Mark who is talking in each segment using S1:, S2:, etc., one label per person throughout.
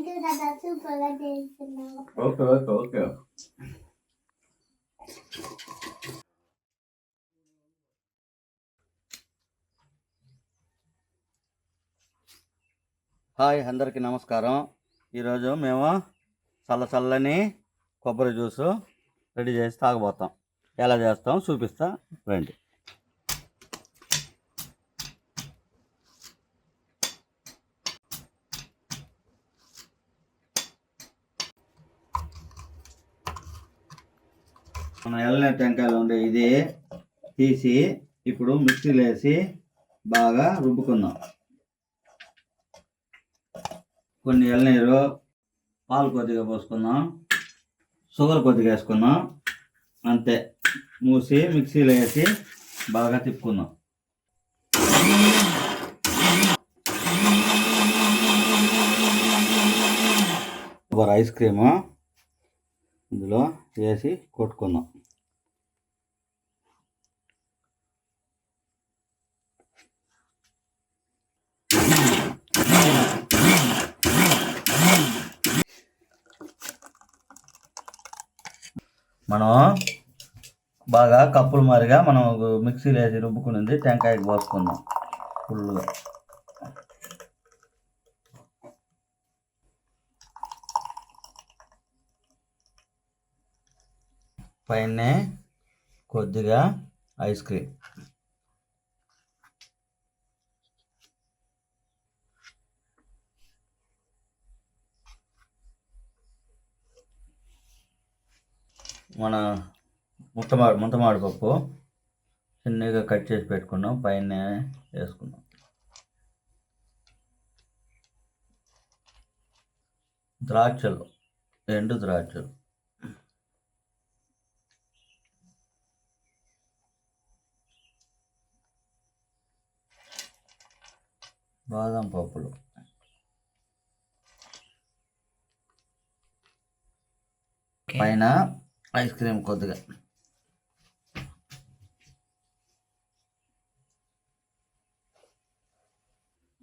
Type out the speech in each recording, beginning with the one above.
S1: Thank you దాదా సూపర్గా చేస్తున్నావు.
S2: Okay okay okay. హాయ్ అందరికీ నమస్కారం. ఈరోజు మేము చల్ల చల్లని కొబ్బరి జ్యూసు రెడీ చేసి తాగబోతాం. ఎలా చేస్తాం చూపిస్తా రండి. మన ఎల్లనే టెంకాయలు ఉండే ఇది తీసి ఇప్పుడు మిక్సీలో వేసి బాగా రుబ్బుకుందాం. కొన్ని ఎల్లనీరు పాలు కొద్దిగా పోసుకుందాం. షుగర్ కొద్దిగా వేసుకుందాం. అంతే. మూసి మిక్సీలో వేసి బాగా తిప్పుకుందాం. ఐస్ క్రీము ఇందులో వేసి కొట్టుకుందాం. మనం బాగా కప్పులు మారిగా మనం మిక్సీలో వేసి రుబ్బుకునింది టెంకాయకి పోసుకుందాం ఫుల్గా పైన కొద్దిగా ఐస్ క్రీమ్. మన ముత్తమాడు ముంతమాడు పప్పు చిన్నగా కట్ చేసి పెట్టుకున్నాం పైన వేసుకున్నాం. ద్రాక్షలు ఎండు ద్రాక్షలు. బాదం పప్పులు. పైన ఐస్ క్రీమ్ కొద్దిగా.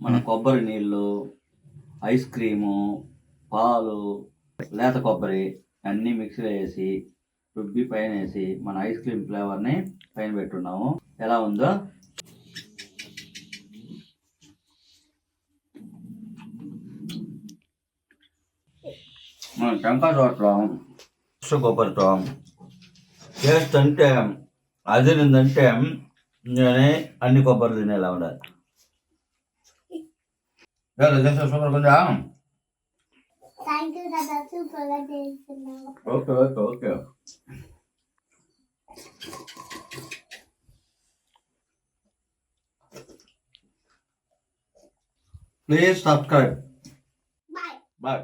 S2: మన కొబ్బరి నీళ్ళు ఐస్ క్రీము పాలు లేత కొబ్బరి అన్నీ మిక్సీలో వేసి రుబ్బి పైన వేసి మన ఐస్ క్రీమ్ ఫ్లేవర్ని పైన పెట్టున్నాము. ఎలా ఉందో? మన టెంకాయ తోటలో ఫ్రెష్ కొబ్బరితో టేస్ట్ అంటే అదిరిందంటే నేనే అన్ని కొబ్బరి తినేలా ఉండాలి ఏదో చేసే సూపర్ కొంచెం
S1: థ్యాంక్ యూ దాదా సూపర్గా చేస్తున్నావు
S2: okay okay okay please subscribe
S1: bye
S2: bye